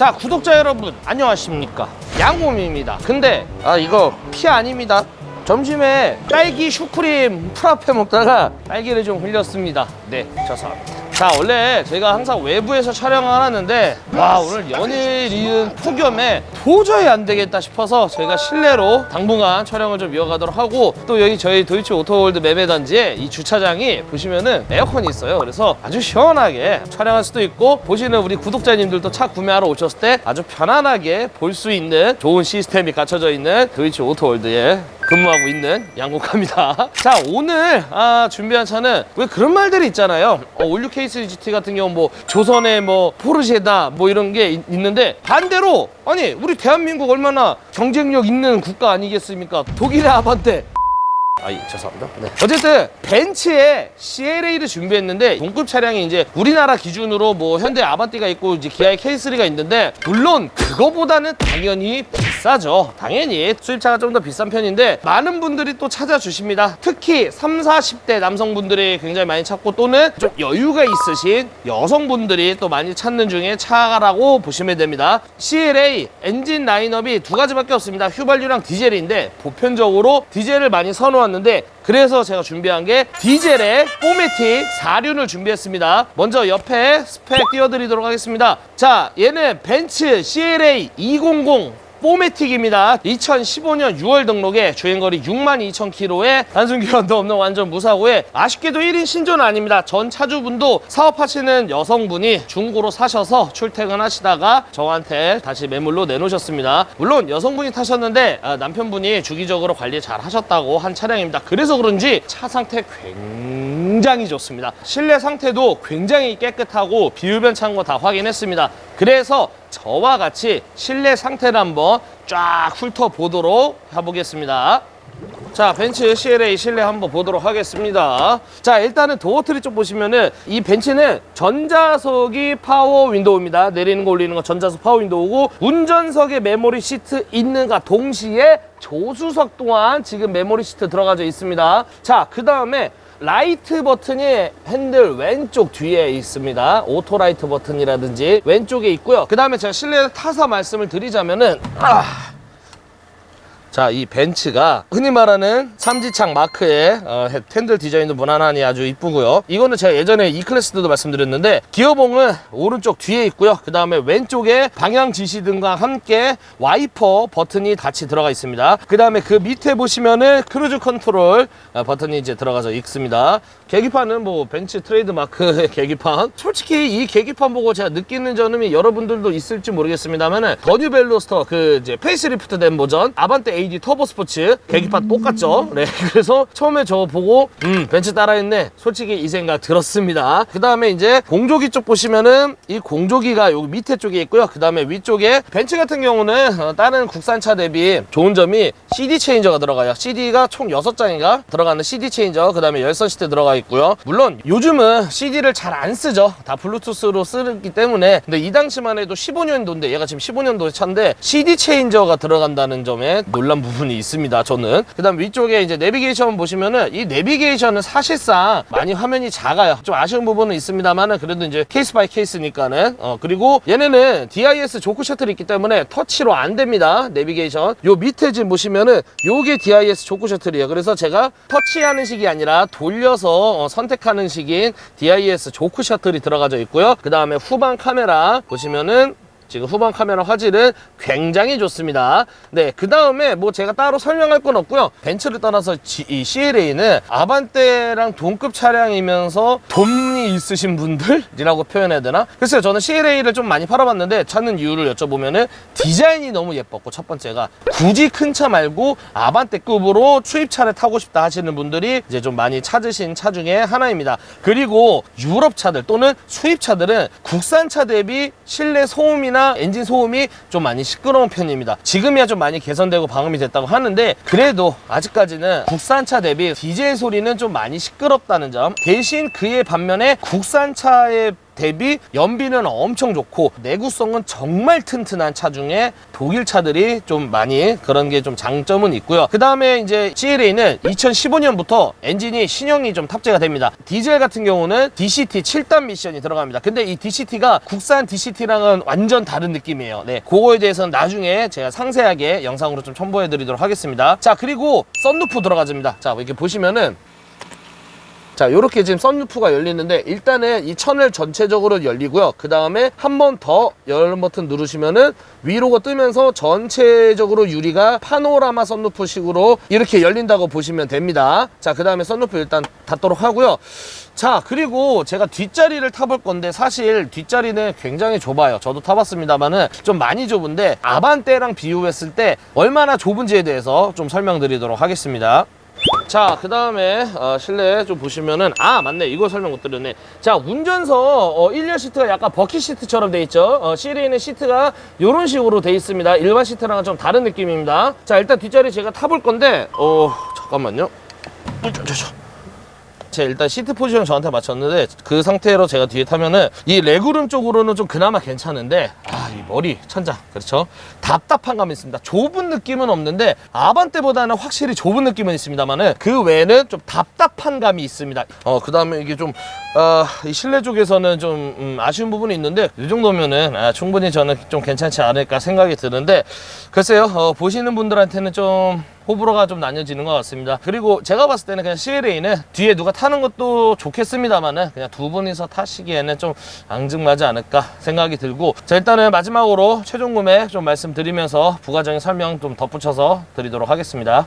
자 구독자 여러분 안녕하십니까? 양곰입니다. 근데 아 이거 피 아닙니다. 점심에 딸기 슈크림 프라페 먹다가 딸기를 좀 흘렸습니다. 네 죄송합니다 자 원래 제가 항상 외부에서 촬영을 하는데 와 오늘 연일 이은 폭염에 도저히 안 되겠다 싶어서 저희가 실내로 당분간 촬영을 좀 이어가도록 하고 또 여기 저희 도이치 오토월드 매매단지에 이 주차장이 보시면은 에어컨이 있어요. 그래서 아주 시원하게 촬영할 수도 있고 보시는 우리 구독자님들도 차 구매하러 오셨을 때 아주 편안하게 볼 수 있는 좋은 시스템이 갖춰져 있는 도이치 오토월드에 근무하고 있는 양국합니다. 자 오늘 아, 준비한 차는 왜 그런 말들이 있잖아요. 어, 올류 케이스 GT 같은 경우 뭐 조선의 뭐 포르쉐다 뭐 이런 게 있, 있는데 반대로 아니 우리 대한민국 얼마나 경쟁력 있는 국가 아니겠습니까? 독일의 아반떼 아, 예, 죄송합니다. 네. 어쨌든 벤츠의 CLA를 준비했는데 동급 차량이 이제 우리나라 기준으로 뭐 현대 아반떼가 있고 이제 기아의 K3가 있는데 물론 그거보다는 당연히 비싸죠. 당연히 수입차가 좀 더 비싼 편인데 많은 분들이 또 찾아주십니다. 특히 3, 40대 남성분들이 굉장히 많이 찾고 또는 좀 여유가 있으신 여성분들이 또 많이 찾는 중에 차라고 보시면 됩니다. CLA 엔진 라인업이 두 가지밖에 없습니다. 휘발유랑 디젤인데 보편적으로 디젤을 많이 선호하는데 그래서 제가 준비한 게 디젤의 포매틱 4륜을 준비했습니다. 먼저 옆에 스펙 띄워드리도록 하겠습니다. 자, 얘는 벤츠 CLA 200 포매틱입니다. 2015년 6월 등록에 주행거리 62,000km에 단순 교환도 없는 완전 무사고에 아쉽게도 1인 신조는 아닙니다. 전 차주분도 사업하시는 여성분이 중고로 사셔서 출퇴근하시다가 저한테 다시 매물로 내놓으셨습니다. 물론 여성분이 타셨는데 아, 남편분이 주기적으로 관리 잘 하셨다고 한 차량입니다. 그래서 그런지 차 상태 굉장히 좋습니다. 실내 상태도 굉장히 깨끗하고 비유변찬 거다 확인했습니다. 그래서 저와 같이 실내 상태를 한번 쫙 훑어보도록 해보겠습니다. 자, 벤츠 CLA 실내 한번 보도록 하겠습니다. 자, 일단은 도어 트리 쪽 보시면은 이 벤츠는 전자석이 파워 윈도우입니다. 내리는 거 올리는 거 전자석 파워 윈도우고 운전석에 메모리 시트 있는가 동시에 조수석 또한 지금 메모리 시트 들어가져 있습니다. 자, 그 다음에 라이트 버튼이 핸들 왼쪽 뒤에 있습니다. 오토 라이트 버튼이라든지 왼쪽에 있고요. 그 다음에 제가 실내 타사 말씀을 드리자면은 아, 자, 이 벤츠가 흔히 말하는 삼지창 마크의 어, 핸들 디자인도 무난하니 아주 이쁘고요. 이거는 제가 예전에 E클래스 때도 말씀드렸는데 기어봉은 오른쪽 뒤에 있고요. 그 다음에 왼쪽에 방향 지시 등과 함께 와이퍼 버튼이 같이 들어가 있습니다. 그 다음에 그 밑에 보시면은 크루즈 컨트롤 어, 버튼이 이제 들어가서 있습니다. 계기판은 뭐 벤츠 트레이드 마크의 계기판. 솔직히 이 계기판 보고 제가 느끼는 점이 여러분들도 있을지 모르겠습니다만은 더뉴 벨로스터 그 이제 페이스리프트 된 버전 아반떼 AD 터보 스포츠 계기판 똑같죠. 네. 그래서 처음에 저거 보고 음 벤츠 따라했네. 솔직히 이 생각 들었습니다. 그 다음에 이제 공조기 쪽 보시면은 이 공조기가 여기 밑에 쪽에 있고요. 그 다음에 위쪽에 벤츠 같은 경우는 어, 다른 국산차 대비 좋은 점이 CD 체인저가 들어가요. CD가 총 6장인가 들어가는 CD 체인저. 그 다음에 열선 시트 들어가 있고요. 물론 요즘은 CD를 잘 안 쓰죠. 다 블루투스로 쓰기 때문에. 근데 이 당시만 해도 15년도인데 얘가 지금 15년도 차인데 CD 체인저가 들어간다는 점에 놀란 부분이 있습니다. 저는. 그 다음 위쪽에 이제 내비게이션 보시면은 이 내비게이션은 사실상 많이 화면이 작아요. 좀 아쉬운 부분은 있습니다만은 그래도 이제 케이스 바이 케이스니까는. 어, 그리고 얘네는 DIS 조크 셔틀이 있기 때문에 터치로 안 됩니다. 내비게이션. 요 밑에 지금 보시면은 요게 DIS 조크 셔틀이에요. 그래서 제가 터치하는 식이 아니라 돌려서 어, 선택하는 식인 DIS 조크 셔틀이 들어가져 있고요. 그 다음에 후방 카메라 보시면은 지금 후방 카메라 화질은 굉장히 좋습니다. 네, 그 다음에 뭐 제가 따로 설명할 건 없고요. 벤츠를 떠나서 G- 이 CLA는 아반떼랑 동급 차량이면서 돈이 있으신 분들이라고 표현해야 되나? 글쎄요, 저는 CLA를 좀 많이 팔아봤는데 찾는 이유를 여쭤보면은 디자인이 너무 예뻤고 첫 번째가 굳이 큰 차 말고 아반떼급으로 수입차를 타고 싶다 하시는 분들이 이제 좀 많이 찾으신 차 중에 하나입니다. 그리고 유럽 차들 또는 수입차들은 국산차 대비 실내 소음이나 엔진 소음이 좀 많이 시끄러운 편입니다. 지금이야 좀 많이 개선되고 방음이 됐다고 하는데 그래도 아직까지는 국산차 대비 디젤 소리는 좀 많이 시끄럽다는 점. 대신 그의 반면에 국산차의 대비 연비는 엄청 좋고 내구성은 정말 튼튼한 차 중에 독일 차들이 좀 많이 그런 게 좀 장점은 있고요. 그 다음에 이제 CLA는 2015년부터 엔진이 신형이 좀 탑재가 됩니다. 디젤 같은 경우는 DCT 7단 미션이 들어갑니다. 근데 이 DCT가 국산 DCT랑은 완전 다른 느낌이에요. 네, 그거에 대해서는 나중에 제가 상세하게 영상으로 좀 첨부해 드리도록 하겠습니다. 자, 그리고 썬루프 들어가집니다. 자, 이렇게 보시면은 자, 이렇게 지금 썬루프가 열리는데 일단은 이 천을 전체적으로 열리고요. 그 다음에 한 번 더 열 버튼 누르시면은 위로가 뜨면서 전체적으로 유리가 파노라마 썬루프 식으로 이렇게 열린다고 보시면 됩니다. 자, 그 다음에 썬루프 일단 닫도록 하고요. 자, 그리고 제가 뒷자리를 타볼 건데 사실 뒷자리는 굉장히 좁아요. 저도 타봤습니다만은 좀 많이 좁은데 아반떼랑 비교했을 때 얼마나 좁은지에 대해서 좀 설명드리도록 하겠습니다. 자, 그 다음에 어, 실내 좀 보시면은 아 맞네 이거 설명 못 드렸네. 자 운전석 어, 1열 시트가 약간 버킷 시트처럼 돼 있죠. 어, 시리에는 시트가 이런 식으로 돼 있습니다. 일반 시트랑은 좀 다른 느낌입니다. 자 일단 뒷자리 제가 타볼 건데 어 잠깐만요. 어, 저, 저, 저. 제가 일단 시트 포지션 저한테 맞췄는데 그 상태로 제가 뒤에 타면은 이 레그룸 쪽으로는 좀 그나마 괜찮은데 아 이 머리 천장 그렇죠? 답답한 감이 있습니다. 좁은 느낌은 없는데 아반떼보다는 확실히 좁은 느낌은 있습니다만은 그 외에는 좀 답답한 감이 있습니다. 어그 다음에 이게 좀 아, 이 실내 쪽에서는 좀 음, 아쉬운 부분이 있는데 이 정도면은 아, 충분히 저는 좀 괜찮지 않을까 생각이 드는데 글쎄요 어, 보시는 분들한테는 좀 호불호가 좀 나뉘어지는 것 같습니다. 그리고 제가 봤을 때는 그냥 CLA는 뒤에 누가 타는 것도 좋겠습니다만은 그냥 두 분이서 타시기에는 좀 앙증맞지 않을까 생각이 들고 자 일단은 마지막으로 최종 구매 좀 말씀드리면서 부가적인 설명 좀 덧붙여서 드리도록 하겠습니다.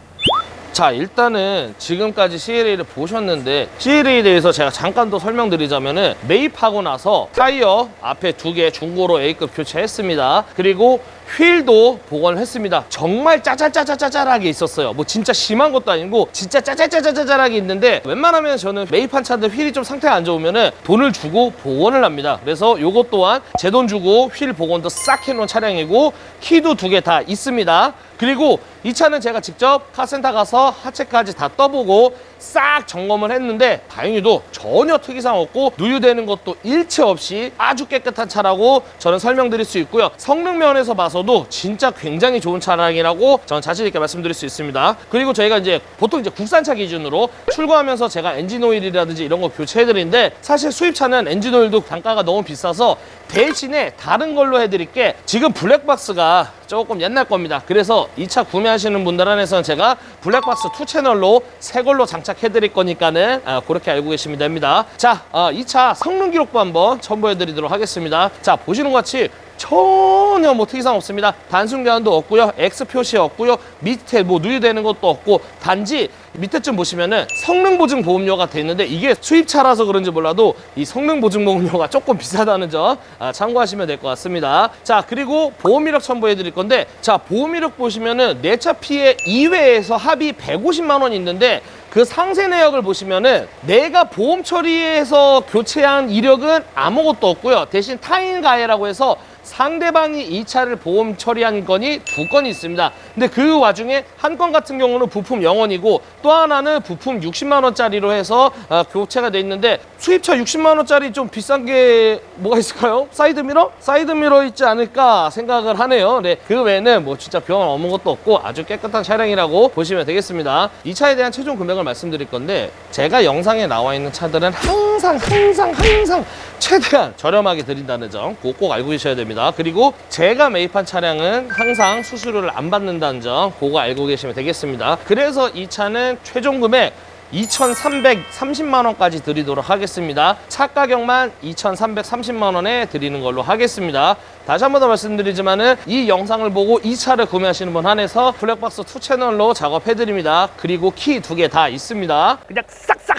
자 일단은 지금까지 CLA를 보셨는데 CLA에 대해서 제가 잠깐 더 설명드리자면은 매입하고 나서 타이어 앞에 두 개 중고로 A급 교체했습니다 그리고 휠도 복원을 했습니다. 정말 짜잘짜잘짜잘하게 있었어요. 뭐 진짜 심한 것도 아니고 진짜 짜잘짜잘짜잘하게 있는데 웬만하면 저는 매입한 차들 휠이 좀 상태가 안 좋으면은 돈을 주고 복원을 합니다. 그래서 요것 또한 제 돈 주고 휠 복원도 싹 해놓은 차량이고 키도 두 개 다 있습니다. 그리고 이 차는 제가 직접 카센터 가서 하체까지 다 떠보고 싹 점검을 했는데 다행히도 전혀 특이사항 없고 누유되는 것도 일체 없이 아주 깨끗한 차라고 저는 설명드릴 수 있고요. 성능 면에서 봐서도 진짜 굉장히 좋은 차량이라고 저는 자신 있게 말씀드릴 수 있습니다. 그리고 저희가 이제 보통 이제 국산차 기준으로 출고하면서 제가 엔진 오일이라든지 이런 거 교체해 드리는데 사실 수입차는 엔진 오일도 단가가 너무 비싸서 대신에 다른 걸로 해 드릴게. 지금 블랙박스가 조금 옛날 겁니다. 그래서 이 차 구매 하시는 분들 한해서는 제가 블랙박스 2 채널로 새 걸로 장착해 드릴 거니까는 아, 그렇게 알고 계시면 됩니다. 자이차 성능 기록부 한번 첨부해 드리도록 하겠습니다. 자 보시는 것 같이 전혀 뭐 특이사항 없습니다. 단순 교환도 없고요. X 표시 없고요. 밑에 뭐 누유되는 것도 없고 단지 밑에쯤 보시면은 성능 보증 보험료가 돼 있는데 이게 수입차라서 그런지 몰라도 이 성능 보증 보험료가 조금 비싸다는 점 아, 참고하시면 될 것 같습니다. 자 그리고 보험 이력 첨부해 드릴 건데 자 보험 이력 보시면은 내차 피해 이외에서 합의 150만 원 있는데 그 상세 내역을 보시면은 내가 보험 처리해서 교체한 이력은 아무것도 없고요. 대신 타인 가해라고 해서 상대방이 이 차를 보험 처리한 건이 두 건이 있습니다. 근데 그 와중에 한 건 같은 경우는 부품 0원이고 또 하나는 부품 60만 원짜리로 해서 아, 교체가 돼 있는데 수입차 60만 원짜리 좀 비싼 게 뭐가 있을까요? 사이드 미러? 사이드 미러 있지 않을까 생각을 하네요. 네, 그 외에는 뭐 진짜 병원 아무것도 없고 아주 깨끗한 차량이라고 보시면 되겠습니다. 이 차에 대한 최종 금액을 말씀드릴 건데 제가 영상에 나와 있는 차들은 항상 항상 항상 최대한 저렴하게 드린다는 점 꼭 꼭 알고 계셔야 됩니다. 그리고 제가 매입한 차량은 항상 수수료를 안 받는다는 점 그거 알고 계시면 되겠습니다. 그래서 이 차는 최종 금액 2,330만 원까지 드리도록 하겠습니다. 차 가격만 2,330만 원에 드리는 걸로 하겠습니다. 다시 한 번 더 말씀드리지만은 이 영상을 보고 이 차를 구매하시는 분 한해서 블랙박스 2 채널로 작업해 드립니다. 그리고 키 두 개 다 있습니다. 그냥 싹싹싹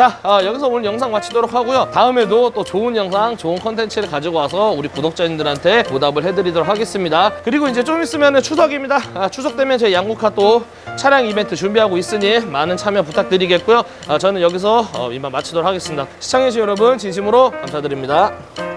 자 어, 여기서 오늘 영상 마치도록 하고요. 다음에도 또 좋은 영상 좋은 컨텐츠를 가지고 와서 우리 구독자님들한테 보답을 해드리도록 하겠습니다. 그리고 이제 좀 있으면 추석입니다. 아, 추석 되면 저희 양국화 또 차량 이벤트 준비하고 있으니 많은 참여 부탁드리겠고요. 아, 저는 여기서 어, 이만 마치도록 하겠습니다. 시청해주신 여러분 진심으로 감사드립니다